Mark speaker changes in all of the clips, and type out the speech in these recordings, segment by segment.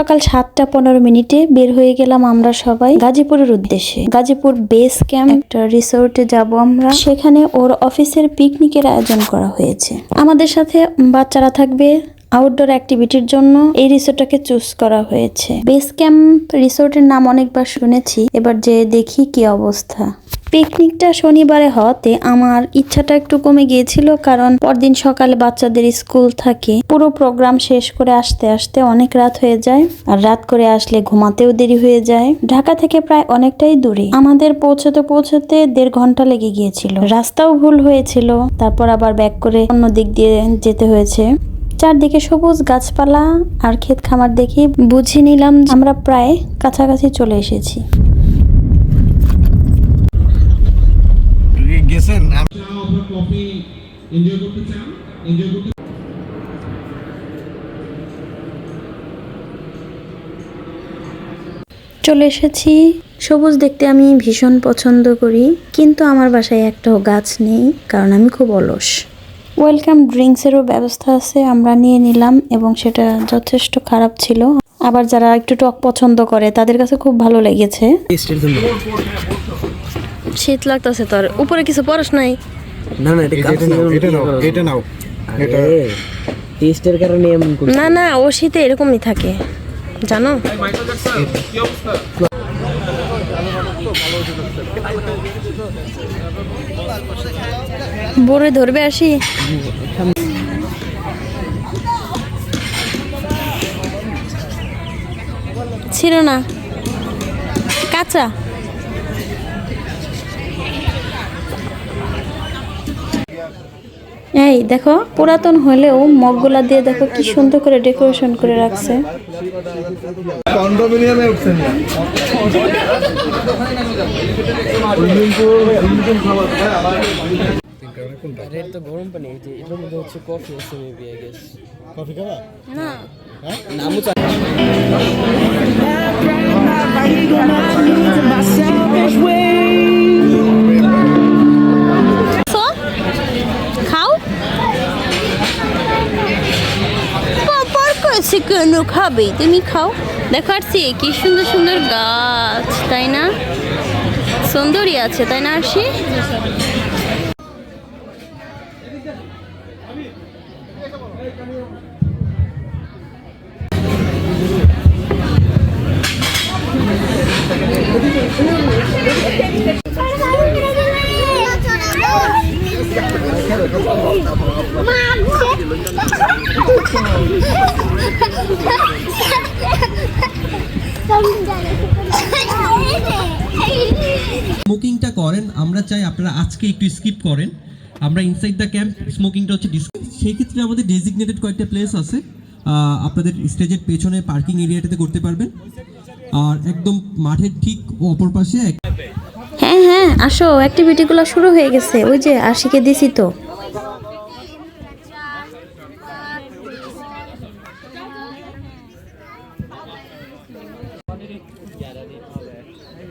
Speaker 1: সকাল সাতটা পনেরো মিনিটে বের হয়ে গেলাম আমরা সবাই গাজীপুরের উদ্দেশ্যে। গাজীপুর বেস ক্যাম্প, একটা রিসোর্টে যাব আমরা। সেখানে ওর অফিসের পিকনিকের আয়োজন করা হয়েছে। আমাদের সাথে বাচ্চারা থাকবে আউটডোর অ্যাক্টিভিটির জন্য। এই রিসোর্টটাকে চুজ করা হয়েছে। বেস ক্যাম্প রিসোর্টের নাম অনেকবার শুনেছি। এবার যে দেখি কি অবস্থা। পিকনিকটা শনিবারে হওয়াতে আমার ইচ্ছাটা একটু কমে গিয়েছিল, কারণ পরদিন সকালে বাচ্চাদের স্কুল থাকে। পুরো প্রোগ্রাম শেষ করে আসতে আসতে অনেক রাত হয়ে যায়, আর রাত করে আসলে ঘুমাতেও দেরি হয়ে যায়। ঢাকা থেকে প্রায় অনেকটাই দূরে। আমাদের পৌঁছতে পৌঁছতে দেড় ঘণ্টা লেগে গিয়েছিল। রাস্তাও ভুল হয়েছিল, তারপর আবার ব্যাক করে অন্য দিক দিয়ে যেতে হয়েছে। চারদিকে সবুজ গাছপালা আর ক্ষেত খামার দেখে বুঝে নিলাম আমরা প্রায় কাছাকাছি চলে এসেছি।
Speaker 2: গেছেন
Speaker 3: চা এনজয় করতে চান এনজয় করতে
Speaker 1: চলে এসেছি। সবুজ দেখতে আমি ভীষণ পছন্দ করি কিন্তু আমার বাসায় একটাও গাছ নেই কারণ আমি খুব অলস। ওয়েলকাম ড্রিঙ্কসেরও ব্যবস্থা আছে আমরা নিয়ে নিলাম এবং সেটা যথেষ্ট খারাপ ছিল। আবার যারা একটু টক পছন্দ করে তাদের কাছে খুব ভালো লেগেছে। শীত লাগতেছে তোর উপরে কিছু পরশ নাই।
Speaker 4: না না এটা
Speaker 2: এটা নাও এটা নাও এটা নাও। এটা
Speaker 4: টেস্টের কারণে
Speaker 1: না না ও শীতে এরকমই থাকে। জানো? বড়ে ধরবে আসি? ছিল না। কাঁচা? এই দেখো পুরাতন হলেও মগগুলা দিয়ে দেখো কি সুন্দর করে ডেকোরেশন করে রাখছে।
Speaker 2: কন্ডোমিনিয়ামে উঠছেন না?
Speaker 4: তো গরম পানি এই যে এটার মধ্যে হচ্ছে কফি আছে মেবি আই গেস
Speaker 2: কফি খাবা?
Speaker 1: না।
Speaker 4: নামও চা
Speaker 1: তো কেন খাবে, তুমি খাও। দেখাচ্ছি কি সুন্দর সুন্দর গাছ, তাই না? সুন্দরই আছে, তাই না আর
Speaker 5: স্মোকিংটা আমরা চাই আপনারা আজকে একটু স্কিপ করেন। আমরা ইনসাইড দ্য ক্যাম্প স্মোকিংটা হচ্ছে ডিস সেক্ষেত্রে আমাদের ডেজিগনেটেড কয়েকটা প্লেস আছে। আপনাদের স্টেজের পেছনে পার্কিং এরিয়াটাতে করতে পারবেন। আর একদম মাঠের ঠিক অপর পাশে
Speaker 1: হ্যাঁ হ্যাঁ আসো অ্যাক্টিভিটিগুলো শুরু হয়ে গেছে। ওই যে আশিকে দিছি তো।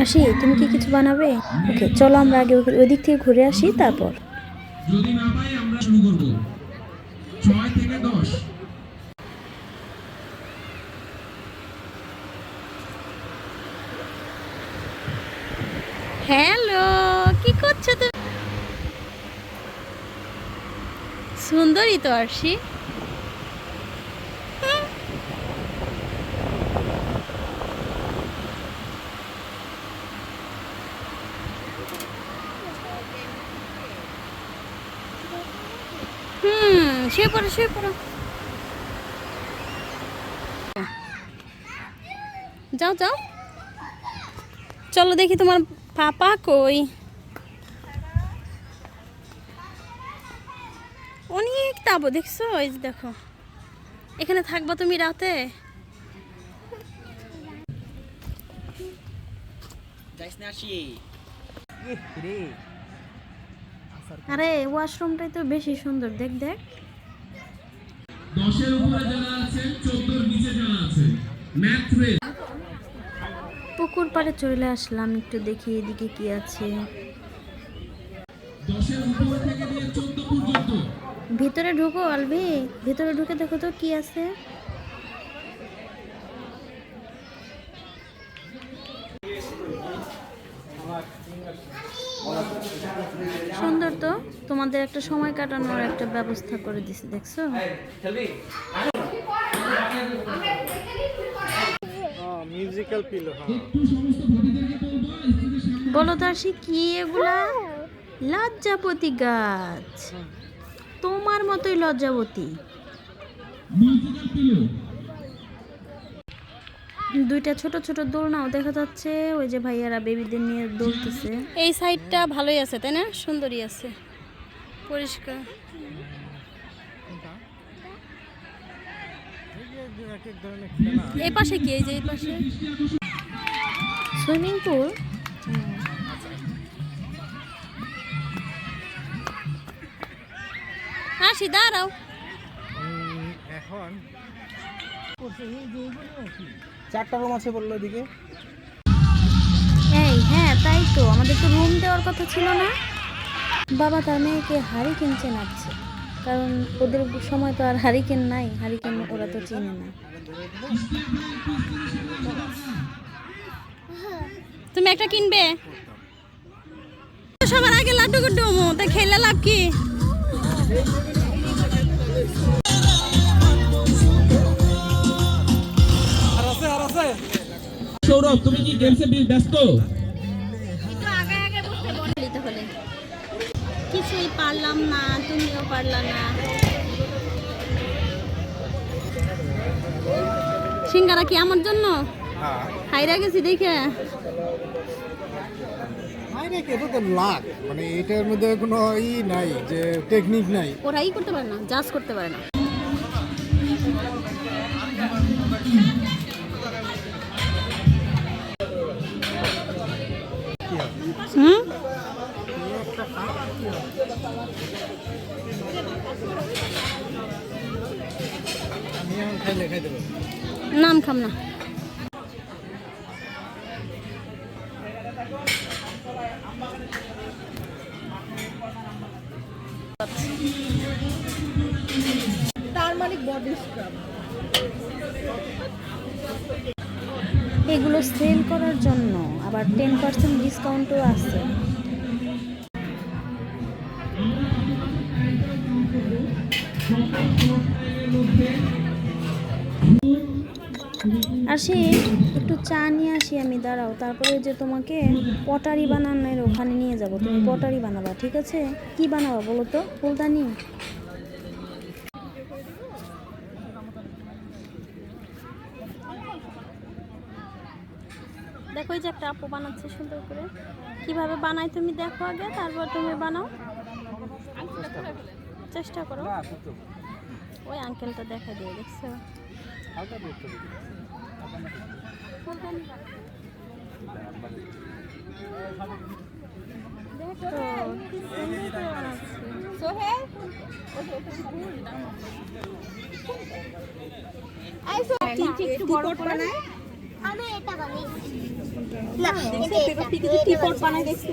Speaker 1: আসি, তুমি কি কিছু বানাবে? ওকে, চলো আমরা আগে ওই- ওই দিক থেকে ঘুরে আসি, তারপর।
Speaker 3: যদি না পাই আমরা শুরু করব। ছয় থেকে
Speaker 1: হ্যালো, কি করছ তুমি সুন্দরই তো আরশি। হুম, শুয়ে পড়ো শুয়ে পড়ো। যাও যাও। চলো দেখি তোমার পাপা কই? অনেক তাবো দেখছ? এই যে দেখো। এখানে থাকবা তুমি রাতে? আরে ওয়াশরুমটাই তো বেশি সুন্দর দেখ দেখ।
Speaker 3: দশের উপরে যারা আছে চোদ্দোর নিচে যারা আছে ম্যাথ
Speaker 1: পাড়ে চলে আসলাম একটু দেখি এদিকে কি আছে।
Speaker 3: দশের উপরে থেকে নিয়ে চোদ্দ পর্যন্ত।
Speaker 1: ভিতরে ঢুকো আলবি ভিতরে ঢুকে দেখো তো কি আছে। সুন্দর তো তোমাদের একটা সময় কাটানোর একটা ব্যবস্থা করে দিছে দেখছ?
Speaker 2: মিউজিক্যাল পিলো
Speaker 3: সমস্ত ভাবিদেরকে বলব স্ত্রীদের সামনে
Speaker 1: বলো দাসি কি এগুলা? লজ্জাপতি গাছ। তোমার মতোই লজ্জাবতী দুইটা ছোট ছোট দোলনাও দেখা যাচ্ছে ওই যে ভাইয়ারা বেবিদের নিয়ে দৌড়তেছে। এই সাইডটা ভালোই আছে তাই না? সুন্দরই আছে। পরিষ্কার। এই পাশে কি? এই যে এই পাশে? Swimming pool. আসি দাঁড়াও।
Speaker 2: এখন চারটা রুম আছে বলল এদিকে।
Speaker 1: এই হ্যাঁ তাই তো। আমাদের তো রুম দেওয়ার কথা ছিল না। বাবা তার মেয়েকে হারিকেন চেনাচ্ছে কারণ ওদের সময় তো আর হারিকেন নাই হারিকেন ওরা তো চিনে না। তুমি একটা কিনবে? সবার আগে লাড্ডু গুড্ডু তা খেলে লাভ কি?
Speaker 3: সৌরভ তুমি কি গেমসে ব্যস্ত?
Speaker 1: কিছুই পারলাম না তুমিও পারলা না। সিঙ্গারা কি আমার জন্য?
Speaker 2: হ্যাঁ।
Speaker 1: হাইরা গেছি দেখে।
Speaker 2: লাখ মানে এটার মধ্যে কোনো ই নাই যে টেকনিক নাই।
Speaker 1: ওরাই করতে পারে না জাজ করতে পারে না। হুম? নাম খাম না। এগুলো সেল করার জন্য আবার টেন পার্সেন্ট ডিসকাউন্টও আছে। আসি, একটু চা নিয়ে আসি আমি, দাঁড়াও। তারপরে যে তোমাকে পটারি বানানোর ওখানে নিয়ে যাব। তুমি পটারি বানাবা, ঠিক আছে? কি বানাবা বলো তো, ফুলদানি? দেখো এই যে একটা আপু বানাচ্ছে সুন্দর করে। কীভাবে বানাই তুমি দেখো আগে, তারপর তুমি বানাও। চেষ্টা করো। ওই আঙ্কেলটা দেখা দিয়ে দেখছ।
Speaker 6: আমি এটা বানাইছি না এটা এটা বানাই দেখছি।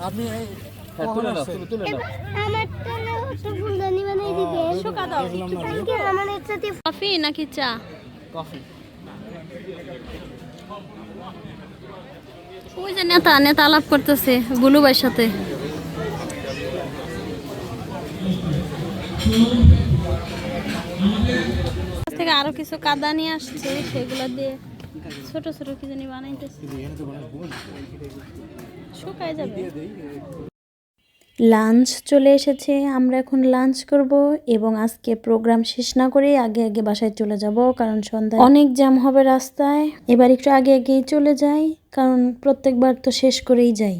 Speaker 2: আপনি
Speaker 5: নাও
Speaker 6: আমার তো না তো ফুলদানি বানাই দিবে
Speaker 1: টোকা দাও।
Speaker 6: কালকে আমাদের সাথে
Speaker 1: কফি নাকি চা?
Speaker 4: কফি।
Speaker 1: ওই যে নেতা নেতা আলাপ করতেছে গুলু সাথে। থেকে আরও কিছু কাদা নিয়ে আসছে, সেগুলো দিয়ে ছোট ছোট কি জানি বানাইতেছে। শুকায় যাবে। লাঞ্চ চলে এসেছে, আমরা এখন লাঞ্চ করব এবং আজকে প্রোগ্রাম শেষ না করে আগে আগে বাসায় চলে যাব কারণ সন্ধ্যায় অনেক জ্যাম হবে রাস্তায়। এবার একটু আগে আগেই চলে যাই, কারণ প্রত্যেকবার তো শেষ করেই যাই।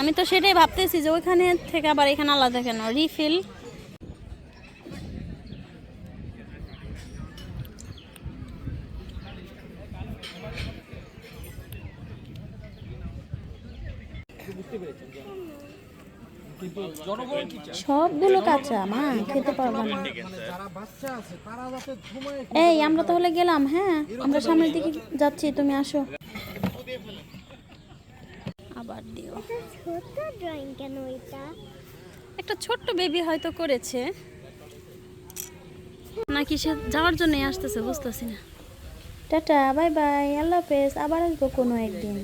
Speaker 1: আমি তো সেটাই ভাবতেছি যে ওইখানে থেকে আবার এখানে আলাদা কেন? রিফিল সবগুলো কাঁচা মা খেতে পারব না।
Speaker 2: যারা বাচ্চা আছে তারা যাতে ঘুমায়
Speaker 1: এই আমরা তাহলে গেলাম হ্যাঁ? আমরা সামনের দিকে যাচ্ছি তুমি আসো। আবার দিও।
Speaker 6: ড্রয়িং কেন এটা?
Speaker 1: একটা ছোট্ট বেবি হয়তো করেছে। নাকি সে যাওয়ার জন্যই আসতেছে বুঝতেছি না। টাটা বাই বাই আল্লাহ হাফেজ আবার আসব কোনো একদিন।